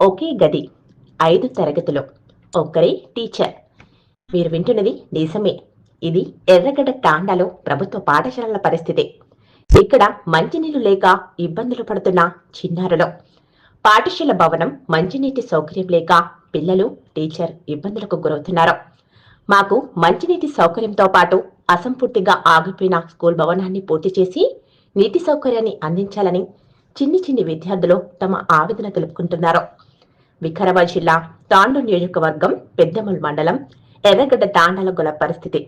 ఒకే గది ఐదు తరగతులు. ఒక్కరే టీచర్. మీరు వింటున్నది నిజమే. ఇది ఎర్రగడ్డ తాండాలో ప్రభుత్వ పాఠశాలల పరిస్థితి. ఇక్కడ మంచినీళ్ళు లేక ఇబ్బందులు పడుతున్న చిన్నారులు. పాఠశాల భవనం మంచినీటి సౌకర్యం లేక పిల్లలు టీచర్ ఇబ్బందులకు గురవుతున్నారు. మాకు మంచినీటి సౌకర్యంతో పాటు అసంపూర్తిగా ఆగిపోయిన స్కూల్ భవనాన్ని పూర్తి చేసి నీటి సౌకర్యాన్ని అందించాలని చిన్ని చిన్ని విద్యార్థులు తమ ఆవేదన తెలుపుకుంటున్నారు. వికారాబాద్ జిల్లా తాండు నియోజకవర్గం పెద్దమల్ మండలం ఎర్రగడ్డ తాండాల గల పరిస్థితి.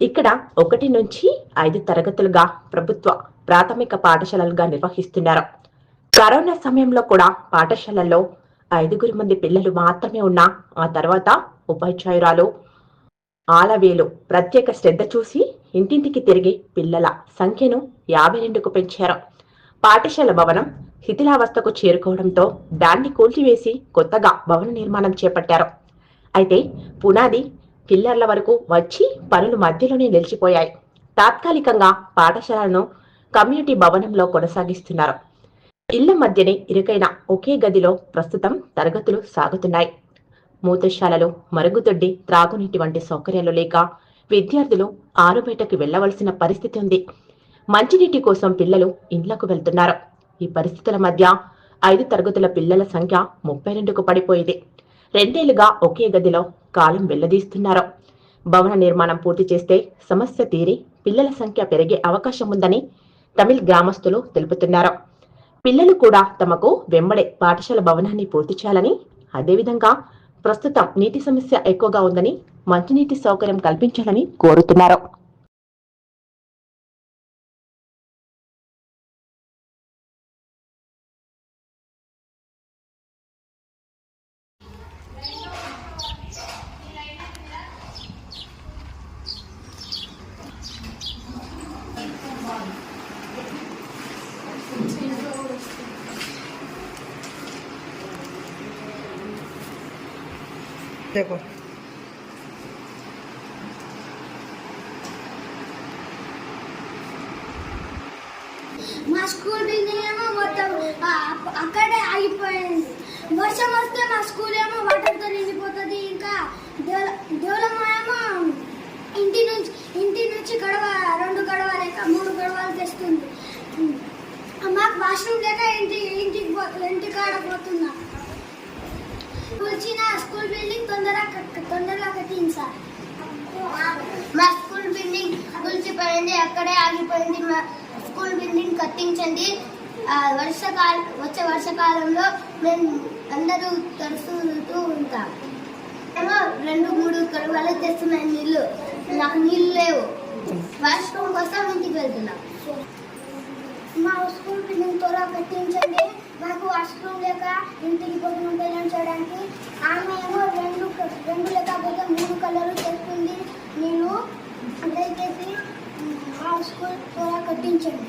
ఇక్కడ ఒకటి నుంచి ఐదు తరగతులుగా ప్రభుత్వ ప్రాథమిక పాఠశాలలుగా నిర్వహిస్తున్నారు. కరోనా సమయంలో కూడా పాఠశాలల్లో ఐదుగురు మంది పిల్లలు మాత్రమే ఉన్నా ఆ తర్వాత ఉపాధ్యాయురాలు ఆలవేలు ప్రత్యేక శ్రద్ధ చూసి ఇంటింటికి తిరిగి పిల్లల సంఖ్యను యాభై రెండుకు పెంచారు. పాఠశాల భవనం శిథిలావస్థకు చేరుకోవడంతో దాన్ని కూల్చివేసి కొత్తగా భవన నిర్మాణం చేపట్టారు. అయితే పునాది పిల్లర్ల వరకు వచ్చి పనులు మధ్యలోనే నిలిచిపోయాయి. తాత్కాలికంగా పాఠశాలను కమ్యూనిటీ భవనంలో కొనసాగిస్తున్నారు. ఇళ్ళ మధ్యనే ఇరుకైన ఒకే గదిలో ప్రస్తుతం తరగతులు సాగుతున్నాయి. మూత్రశాలలు మరుగుదొడ్డి త్రాగునీటి వంటి సౌకర్యాలు లేక విద్యార్థులు ఆరుబయటకు వెళ్ళవలసిన పరిస్థితి ఉంది. మంచినీటి కోసం పిల్లలు ఇండ్లకు వెళ్తున్నారు. ఈ పరిస్థితుల మధ్య ఐదు తరగతుల పిల్లల సంఖ్య ముప్పై రెండుకు పడిపోయింది. రెండేళ్ళుగా ఒకే గదిలో కాలం వెళ్ళదీస్తున్నారు. భవన నిర్మాణం పూర్తి చేస్తే సమస్య తీరి పిల్లల సంఖ్య పెరిగే అవకాశం ఉందని తమిళ్ గ్రామస్తులు తెలుపుతున్నారు. పిల్లలు కూడా తమకు వెంబడే పాఠశాల భవనాన్ని పూర్తి చేయాలని అదేవిధంగా ప్రస్తుతం నీటి సమస్య ఎక్కువగా ఉందని మంచినీటి సౌకర్యం కల్పించాలని కోరుతున్నారు. देखो। మా స్కూల్ బిల్డింగ్ ఏమో మొత్తం అక్కడే ఆగిపోయింది. వర్షం వస్తే మా స్కూల్ ఏమో వాటర్తో నిండిపోతుంది ఇంకా డెవల- ఏమో ఇంటి నుంచి ఇంటి నుంచి గడవ రెండు గడవ లేక మూడు గడవలు తెస్తుంది. మాకు వాష్రూమ్ లేక ఇంటి ఇంటికి పో ఇంటి కాడ పోతున్నా కూర్చిన స్కూల్ బిల్డింగ్ తొందరగా కట్టించాలి మా స్కూల్ బిల్డింగ్ కూల్చిపోయింది అక్కడే ఆగిపోయింది. మా స్కూల్ బిల్డింగ్ కట్టించండి. వర్షకాల వచ్చే వర్షకాలంలో మేము అందరూ తడుస్తూ ఉంటాం. ఏమో రెండు మూడు కడువలు తెస్తున్నాయి నీళ్ళు నాకు నీళ్ళు లేవు. వాష్రూమ్ కోసం ఇంటికి వెళ్తున్నాం. మా స్కూల్ బిల్డింగ్ త్వరగా కట్టించండి. మాకు వాష్రూమ్ లేక ఇంటికి పోతున్నాం చేయడానికి ఆమె ఏమో రెండు రెండు లేకపోతే మూడు కలర్లు తెస్తుంది నేను దయచేసి మా స్కూల్ కూడా కట్టించండి